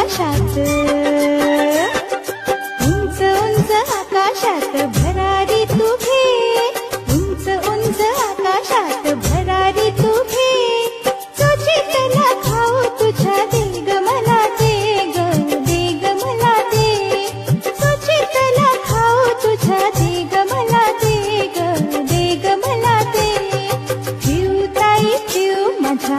आकाशात. उंच उंच आकाशात भरारी तुझे उंच उंच आकाशात भरारी तुझे तुझी त्याला खाऊ तुझ्या देग मला देग देग मला दे तुझी त्याला खाऊ तुझ्या देग मला देग देग मला दे जीव ताई जीव माझ्या